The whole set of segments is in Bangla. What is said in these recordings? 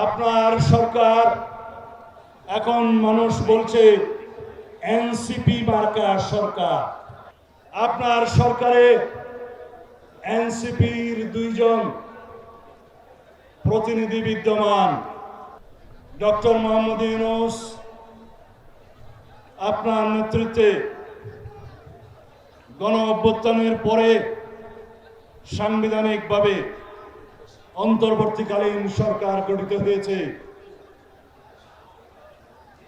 আপনার সরকার, এখন মানুষ বলছে এনসিপি মার্কা সরকার। আপনার সরকারে এনসিপির দুইজন প্রতিনিধি বিদ্যমান, ডক্টর মোহাম্মদ ইউনুস, আপনার নেতৃত্বে গণ অভ্যুত্থানের পরে সাংবিধানিকভাবে অন্তর্বর্তীকালীন সরকার গঠিত হয়েছে।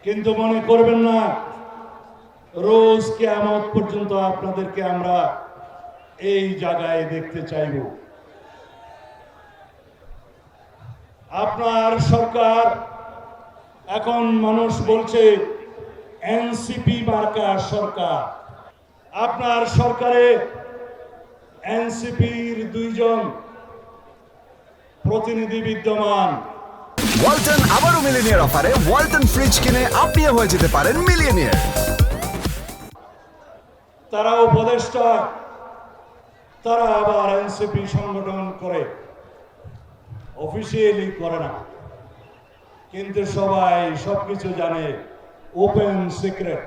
কিন্তু মনে করবেন না, রোজ কেয়ামত পর্যন্ত আপনাদেরকে আমরা এই জায়গায় দেখতে চাইব। আপনার সরকার, এখন মানুষ বলছে, এনসিপি মার্কা সরকার। আপনার সরকারে এনসিপির দুইজন প্রতিনিধি বিদ্যমান। ওয়ালটন আবারও মিলিনিয়ার অফারে ওয়ালটন ফ্রিজ কিনে আপনিও হয়ে যেতে পারেন মিলিয়নিয়ার। তারা উপদেষ্টা তারা আবার এনসিপি সংগঠন করে। অফিসিয়ালি করে না। কিন্তু সবাই সবকিছু জানে ওপেন সিক্রেট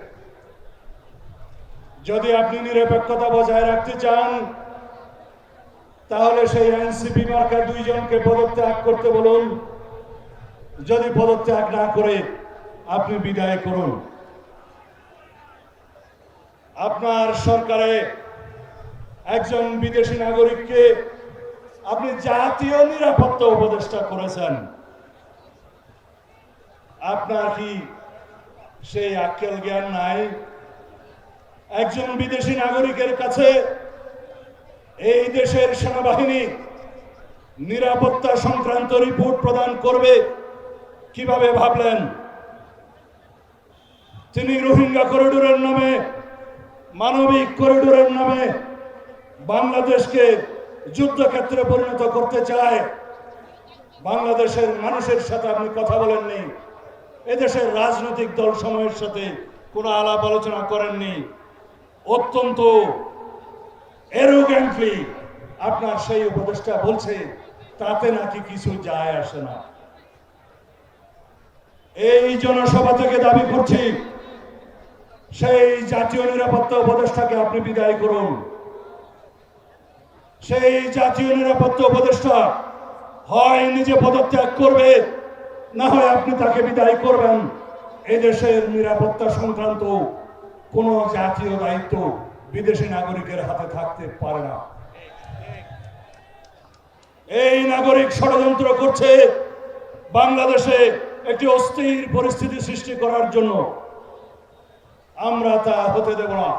যদি আপনি নিরপেক্ষতা বজায় রাখতে চান তাহলে সেই এনসিপি মার্কা দুইজনকে পদত্যাগ করতে বলুন। যদি পদত্যাগ না করে, আপনি বিদায় করুন। আপনার সরকারে একজন বিদেশি নাগরিককে আপনি জাতীয় নিরাপত্তা উপদেষ্টা করেছেন। আপনার কি সেই আক্কেল জ্ঞান নাই? একজন বিদেশি নাগরিকের কাছে এই দেশের সেনাবাহিনী নিরাপত্তা সংক্রান্ত রিপোর্ট প্রদান করবে। কীভাবে ভাবলেন? তিনি রোহিঙ্গা করিডোরের নামে, মানবিক করিডোরের নামে বাংলাদেশকে যুদ্ধক্ষেত্রে পরিণত করতে চায়। বাংলাদেশের মানুষের সাথে আপনি কথা বলেননি। এদেশের রাজনৈতিক দল সময়ের সাথে কোনো আলাপ আলোচনা করেননি। অত্যন্ত এরোগ্যান্টলি আপনার সেই উপদেষ্টা বলছে, তাতে নাকি কিছু যায় আসে না। এই জনসভা থেকে দাবি করছি, সেই জাতীয় নিরাপত্তা উপদেষ্টাকে আপনি বিদায় করুন। সেই জাতীয় নিরাপত্তা উপদেষ্টা হয় নিজে পদত্যাগ করবে, না হয় আপনি তাকে বিদায় করবেন। এদেশের নিরাপত্তা সংক্রান্ত কোনো জাতীয় দায়িত্ব বিদেশি নাগরিকের হাতে থাকতে পারে না। এই নাগরিক ষড়যন্ত্র করছে বাংলাদেশে একটি অস্থির পরিস্থিতি সৃষ্টি করার জন্য। আমরা তা হতে দেব না।